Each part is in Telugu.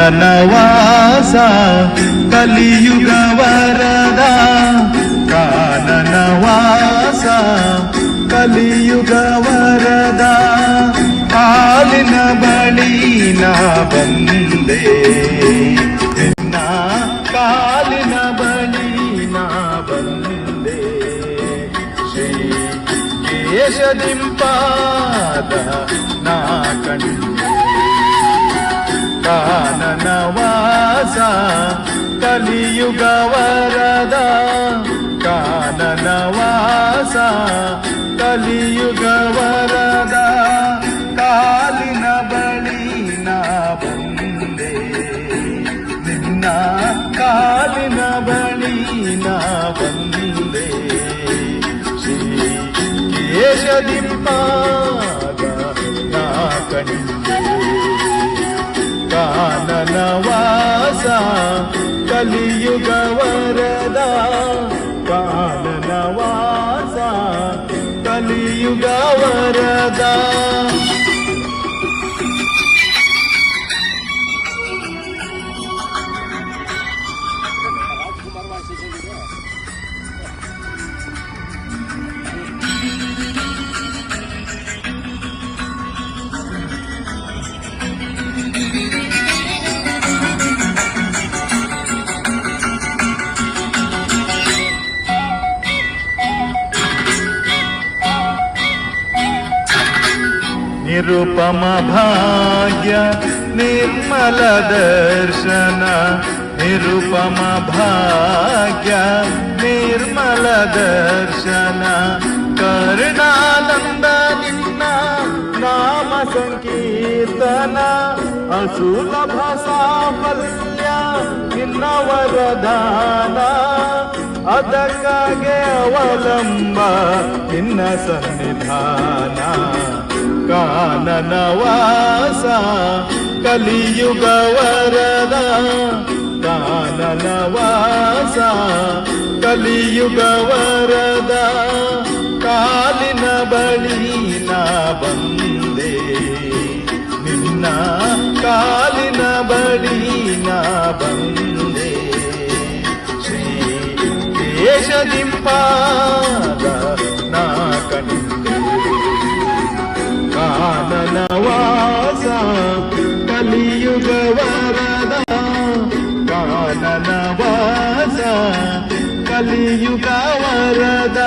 కాననవాస కలియుగ వరద కాననవాస కలియుగ వరద కాలిన బలీన బందే నా కాలిన బలీన బందే శ్రీ కేశదింపాద నా కండి ನಾ ಕಂಡೆ ಕಾನನವಾಸ ಕಲಿಯುಗ ವರದ ಕಾನನವಾಸ ಕಲಿಯುಗ ವರದ ಕಾಲಿನ ಬಳಿ ನಾ ಬಂದೆ ನಿನ್ನ ಕಾಲಿನ ಬಳಿ ನಾ ಬಂದೆ ಶ್ರೀ ಕೇಶದಿಂಪಾದ ನಾ ಕಂಡೆ వనవాస కలియుగ వరద కాలనవాస కలియుగ వరదా ನಿರುಪಮ ಭಾಗ್ಯ ನಿರ್ಮಲ ದರ್ಶನ. ನಿರುಪಮ ಭಾಗ್ಯ ನಿರ್ಮಲ ದರ್ಶನ. ಕರ್ಣಾನಂದ ನಿನ್ನ ನಾಮ ಸಂಕೀರ್ತನ. ಅಸುಲಭ ಸಾಫಲ್ಯ ನಿನ್ನ ವರದಾನ ಅದಕ್ಕಾಗೆ ಅವಲಂಬ ನಿನ್ನ ಸನ್ನಿಧಾನ. ಕಾನನವಾಸ ಕಲಿಯುಗ ವರದ ಕಾನನವಾಸ ಕಲಿಯುಗ ವರದ ಕಾಲಿನ ಬಳಿ ನಾ ಬಂದೆ ನಿನ್ನ ಕಾಲಿನ ಬಳಿ ನಾ ಬಂದೆ ಶ್ರೀ ಕೇಶದಿಂಪಾದ కలియుగవరద కాననవాస కలియుగవరద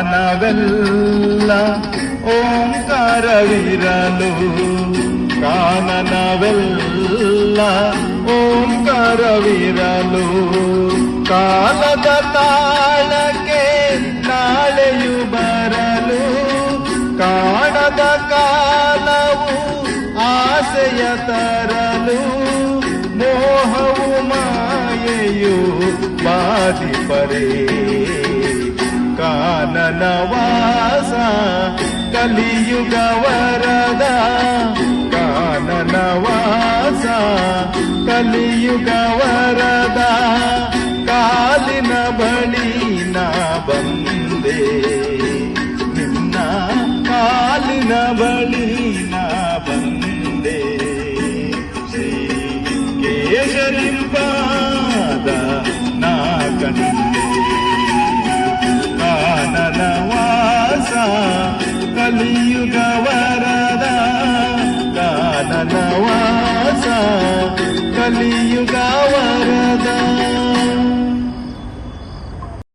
ಕಾನನವೆಲ್ಲ ಓಂಕಾರವಿರಲು ಕಾನನವೆಲ್ಲ ಓಂಕಾರವಿರಲು ಕಾಲದ ತಾಳಕ್ಕೆ ನಾಳೆಯು ಬರಲು ಕಾಣದ ಕಾಲವು ಆಸೆಯ ತರಲು ಮೋಹವು ಮಾಯೆಯು ಬಾಧಿಪರೇ ಕಾನನವಾಸ కాననవాస కలియుగ వరద కాననవాస కలియుగ వరద